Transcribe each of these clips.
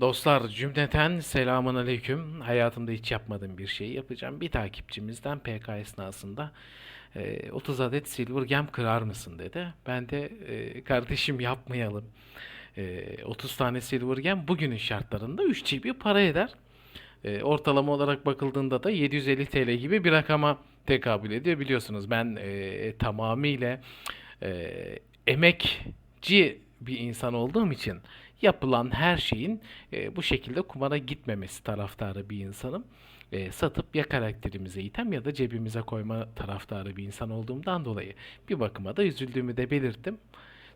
Dostlar cümleten selamun aleyküm. Hayatımda hiç yapmadığım bir şeyi yapacağım. Bir takipçimizden PK esnasında e, 30 adet silver gem kırar mısın dedi. Ben de e, kardeşim yapmayalım. E, 30 tane silver gem bugünün şartlarında 3 GB para eder. Ortalama olarak bakıldığında da 750 TL gibi bir rakama tekabül ediyor. Biliyorsunuz ben e, tamamıyla e, emekçi bir insan olduğum için yapılan her şeyin e, bu şekilde kumara gitmemesi taraftarı bir insanım. E, satıp ya karakterimize item ya da cebimize koyma taraftarı bir insan olduğumdan dolayı bir bakıma da üzüldüğümü de belirttim.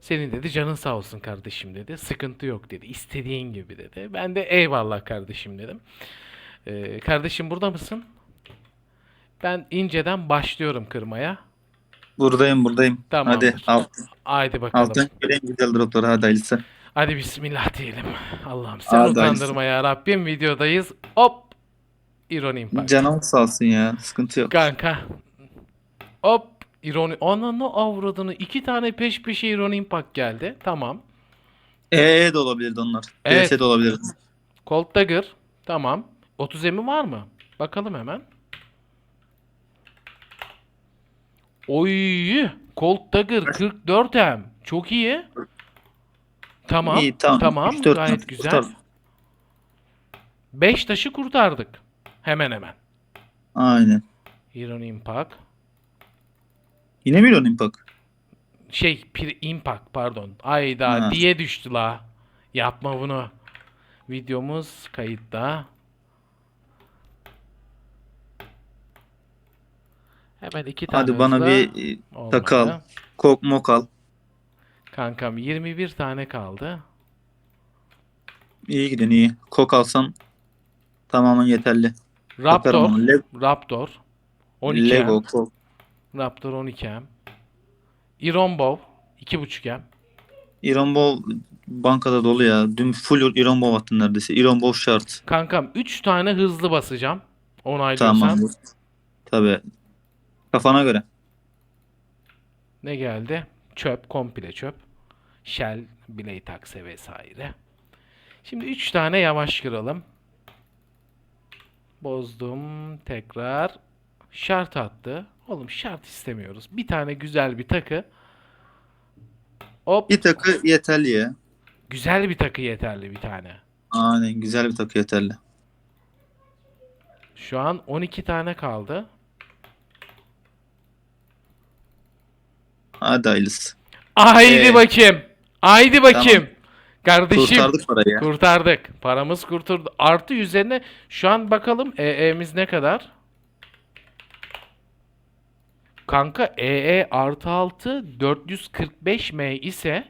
Senin dedi canın sağ olsun kardeşim dedi. Sıkıntı yok dedi. İstediğin gibi dedi. Ben de eyvallah kardeşim dedim. E, kardeşim burada mısın? Ben inceden başlıyorum kırmaya. Buradayım buradayım. Tamamdır. Hadi alt, Haydi bakalım. alttan göreyim güzel dropları hadi hayırlısı. Hadi bismillah diyelim. Allah'ım sen Hadi utandırma ya Rabbim. Videodayız. Hop. İroni impact. Canım sağ olsun ya sıkıntı yok. Kanka. Hop. İroni. Ananı avradını. iki tane peş peşe ironi impact geldi. Tamam. EE de olabilirdi onlar. Evet. DS de olabilirdi. Cold Dagger. Tamam. 30 emi var mı? Bakalım hemen. Oy. Cold Dagger 44 em. Çok iyi. Tamam. İyi tamam. Tamam. Üç, dört Gayet tane güzel. kurtar. 5 taşı kurtardık. Hemen hemen. Aynen. Iron Impact. Yine milyon impact. Şey, Pir Impact pardon. Ayda Ha. diye düştü la. Yapma bunu. Videomuz kayıtta. Hemen iki tane Hadi bana hızla. bir e, Olmadı. takı al. Kok mok al. Kankam 21 tane kaldı. İyi gidin iyi. Kok alsan tamamen yeterli. Takarım Raptor. onu. Le- Raptor. 12 Lego kok. Raptor 12 M. Iron Bow 2.5 M. Iron Ball bankada dolu ya. Dün full Iron Ball attın neredeyse. Iron Ball şart. Kankam 3 tane hızlı basacağım. Onaylıyorsan. Tamam. Tabii. Kafana göre. Ne geldi? Çöp, komple çöp. Shell, Blade Axe vesaire. Şimdi 3 tane yavaş kıralım. Bozdum. Tekrar. Şart attı. Oğlum şart istemiyoruz. Bir tane güzel bir takı. Hop. Bir takı yeterli ya. Güzel bir takı yeterli bir tane. Aynen güzel bir takı yeterli. Şu an 12 tane kaldı. Hadi hayırlısı. Haydi Ee, bakayım. Haydi bakayım. Kardeşim. Kurtardık parayı. Kurtardık. Paramız kurtuldu. Artı üzerine şu an bakalım EE'miz ne kadar? Kanka EE artı 6 445M ise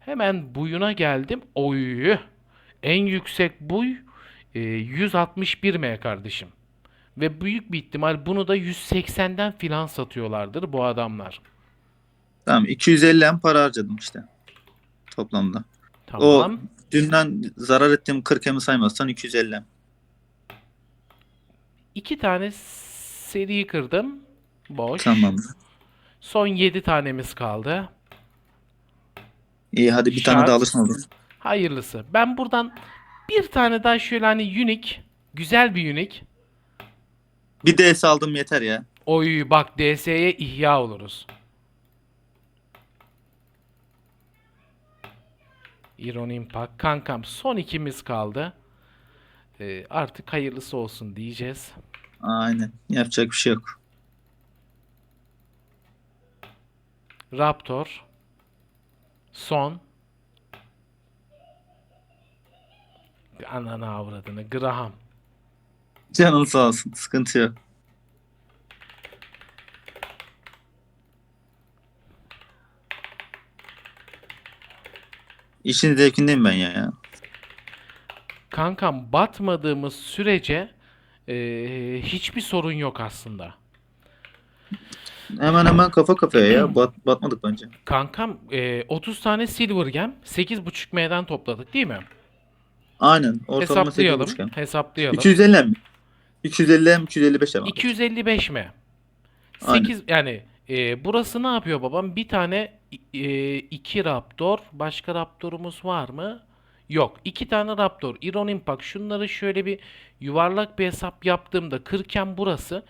hemen buyuna geldim. Oy. En yüksek buy e, 161M kardeşim. Ve büyük bir ihtimal bunu da 180'den filan satıyorlardır bu adamlar. Tamam 250 em para harcadım işte. Toplamda. Tamam. Dünden zarar ettiğim 40 emi saymazsan 250 em. İki tane seri kırdım. Boş. Tamam. Son 7 tanemiz kaldı. İyi hadi bir Şart. tane daha alırsın olur. Hayırlısı. Ben buradan bir tane daha şöyle hani unique, güzel bir unique. Bir DS aldım yeter ya. Oy bak DS'ye ihya oluruz. Iron Impact. Kankam son ikimiz kaldı. Ee, artık hayırlısı olsun diyeceğiz. Aynen. Yapacak bir şey yok. Raptor. Son. Ananı avradını. Graham. Canın sağ olsun. Sıkıntı yok. İşin zevkindeyim ben ya. Kankam batmadığımız sürece eee, hiçbir sorun yok aslında. Hemen hemen kafa kafaya ya. Bat, batmadık bence. Kankam eee, 30 tane silver gem 8.5 M'den topladık değil mi? Aynen. Ortalama Hesaplayalım. 8.5 em. Hesaplayalım. 250 em mi? 250 em 255 em. 255 mi? Aynen. 8 yani e, burası ne yapıyor babam? Bir tane e, iki Raptor, başka Raptor'umuz var mı? Yok. iki tane Raptor, Iron Impact. Şunları şöyle bir yuvarlak bir hesap yaptığımda 40'ken burası.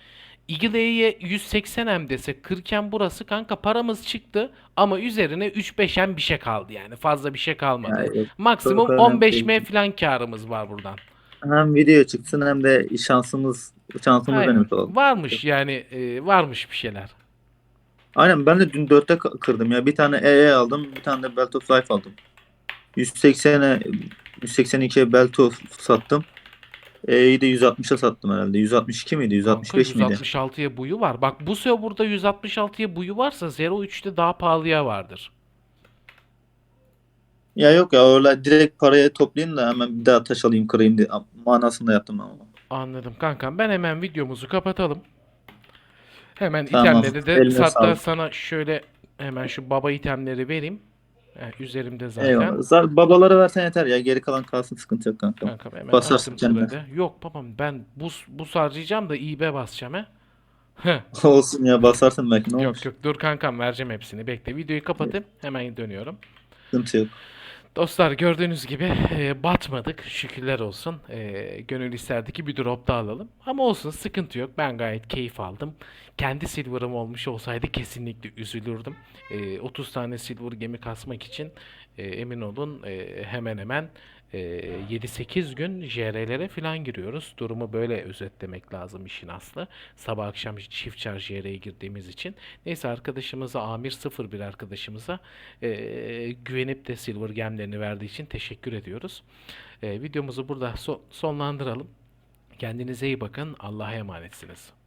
Eagle-A'ye 180M desek 40'ken burası kanka paramız çıktı ama üzerine 3-5M bir şey kaldı yani fazla bir şey kalmadı. Yani Maksimum çok önemli 15M değil. falan karımız var buradan. hem video çıksın hem de şansımız şansımız Aynen. denemiş olalım. Varmış yani e, varmış bir şeyler. Aynen ben de dün 4'te ka- kırdım ya. Bir tane EE aldım, bir tane de Belt of Life aldım. 180'e 182'ye Belt of sattım. E'yi de 160'a sattım herhalde. 162 miydi? 165 Kanka, miydi? 166'ya buyu var. Bak bu serverda 166'ya buyu varsa 03'te daha pahalıya vardır. Ya yok ya öyle direkt paraya toplayayım da hemen bir daha taş alayım kırayım diye manasında yaptım onu. Anladım kankam. Ben hemen videomuzu kapatalım. Hemen Tamam, itemleri de eline hatta sağlık. sana şöyle hemen şu baba itemleri vereyim. Heh, üzerimde zaten. Eyvallah. Babalara versen yeter ya. Geri kalan kalsın sıkıntı yok kanka. Kankam hemen Basarsın attım kendine. Yok babam ben buz buz harcayacağım da İB basacağım he. Heh, Olsun ya basarsın belki ne yok yok dur kankam vereceğim hepsini. Bekle videoyu kapatayım hemen dönüyorum. Sıkıntı yok. Dostlar gördüğünüz gibi e, batmadık şükürler olsun. E, gönül isterdi ki bir drop daha alalım. Ama olsun sıkıntı yok. Ben gayet keyif aldım. Kendi silver'ım olmuş olsaydı kesinlikle üzülürdüm. E, 30 tane silver gemi kasmak için e, emin olun e, hemen hemen 7-8 gün JR'lere falan giriyoruz. Durumu böyle özetlemek lazım işin aslı. Sabah akşam çift charge JR'ye girdiğimiz için. Neyse arkadaşımıza Amir 01 arkadaşımıza e, güvenip de silver gemlerini verdiği için teşekkür ediyoruz. E, videomuzu burada so- sonlandıralım. Kendinize iyi bakın. Allah'a emanetsiniz.